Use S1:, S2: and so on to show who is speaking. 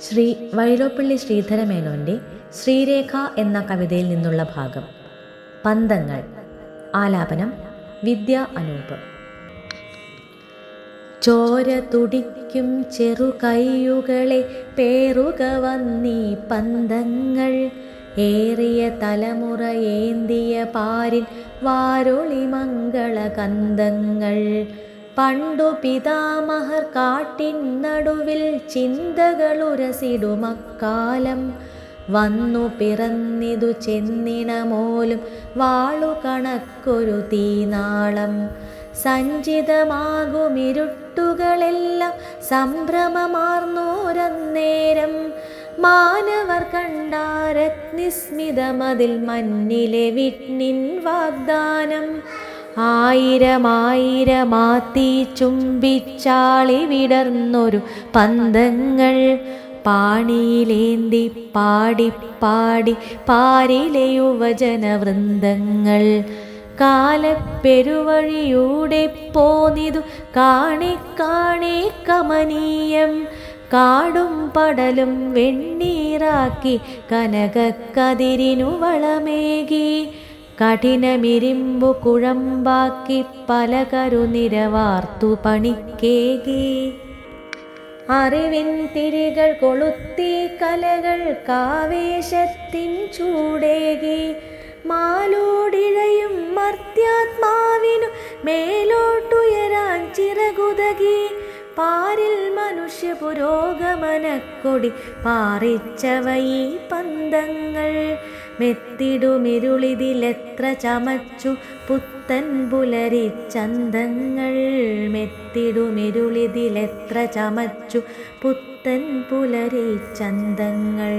S1: ശ്രീ വൈലോപ്പള്ളി ശ്രീധരമേനോന്റെ ശ്രീരേഖ എന്ന കവിതയിൽ നിന്നുള്ള ഭാഗം. പന്തങ്ങൾ. ആലാപനം. വിദ്യ അനൂപ്. ചോര തുടിക്കും ചെറുകൈയുകളെ പേറുക വന്നീ പന്തങ്ങൾ. ഏറിയ തലമുറ ഏന്തിയ പാരിൻ വാരൊളി മംഗള കന്തങ്ങൾ പണ്ടു പിതാമഹർ കാട്ടിൻ നടുവിൽ ചിന്തകളുരസിടുമക്കാലം. വന്നു പിറന്നിതു ചെന്നിണമോലും വാളു കണക്കൊരു തീനാളം. സഞ്ചിതമാകുമിരുട്ടുകളെല്ലാം സംഭ്രമമാർന്നോരന്നേരം. മാനവർ കണ്ടാരഗ്നിസ്മിതമതിൽ മഞ്ഞിലെ വിട്നിൻ വാഗ്ദാനം. ആയിരമായിരമാത്തി ചുംബിച്ചാളി വിടർന്നൊരു പന്തങ്ങൾ. പാണിയിലേന്തി പാടി പാരിലെ യുവജനവൃന്ദങ്ങൾ. കാലപ്പെരുവഴിയൂടെ പോന്നിതു കാണി കാണി കമനീയം. കാടും പടലും വെണ്ണീറാക്കി കനകക്കതിരിനു വളമേകി. കഠിനമിരിമ്പു കുഴമ്പാക്കി പല കരുനിരവാർത്തു പണിക്കേകി. അറിവിൻ തിരികൾ കൊളുത്തി കലകൾ കാവേശത്തിൻ ചൂടേകി. മാലോടിഴയും മർത്യാത്മാവിനു മേലോട്ടുയരാൻ ചിറകുതകി. പാരിൽ മനുഷ്യ പുരോഗമനക്കൊടി പാറിച്ചവയി പന്തങ്ങൾ. മെത്തിടുമിരുളിതിലെത്ര ചമച്ചു പുത്തൻ പുലരി ചന്തങ്ങൾ. മെത്തിടുമിരുളിതിലെത്ര ചമച്ചു പുത്തൻ പുലരി ചന്തങ്ങൾ.